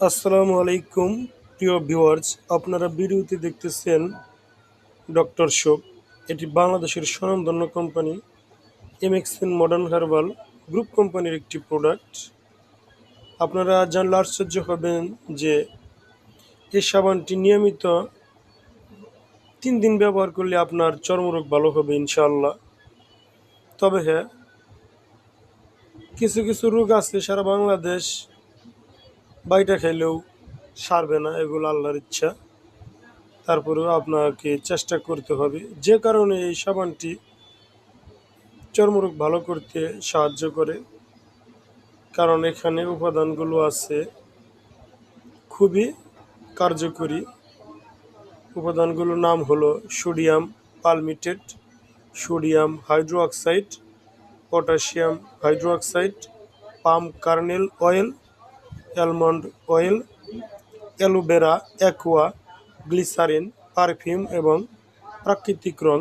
আসসালামু আলাইকুম, প্রিয় ভিউয়ার্স। আপনারা ভিডিওতে দেখতেছেন ডক্টর শোপ এটি বাংলাদেশের স্বনামধন্য company, MXN modern herbal group কোম্পানির একটি প্রোডাক্ট। আপনারা জানলে আশ্চর্য হবেন যে এই সাবানটি নিয়মিত তিন দিন ব্যবহার করলে আপনার চর্মরোগ ভালো হবে ইনশাল্লাহ তবে হ্যাঁ কিছু কিছু রোগ আছে সারা বাংলাদেশ বাইটা খাইলেও সারবে না, এগুলো আল্লাহর ইচ্ছা। তারপরেও আপনাকে চেষ্টা করতে হবে। যে কারণে এই সাবানটি চর্মরোগ ভালো করতে সাহায্য করে। কারণ এখানে উপাদানগুলো আছে খুবই কার্যকরী। উপাদানগুলোর নাম হলো sodium palmitate sodium hydroxide potassium hydroxide palm kernel oil almond oil aloe vera aqua glycerin perfume এবং প্রাকৃতিক রং।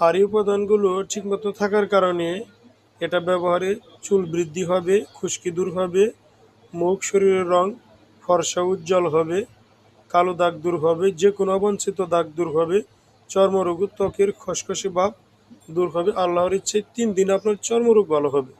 আর এই উপাদানগুলো ঠিকমতো থাকার কারণে এটা ব্যবহারে চুল বৃদ্ধি হবে, খুশকি দূর হবে, মুখ, শরীরের রং ফর্সা উজ্জ্বল হবে, কালো দাগ দূর হবে যে কোনো অবাঞ্ছিত দাগ দূর হবে, চর্মরোগ, ত্বকের খসখসে ভাব দূর হবে, আল্লাহর ইচ্ছে তিন দিন আপনার চর্মরোগ ভালো হবে।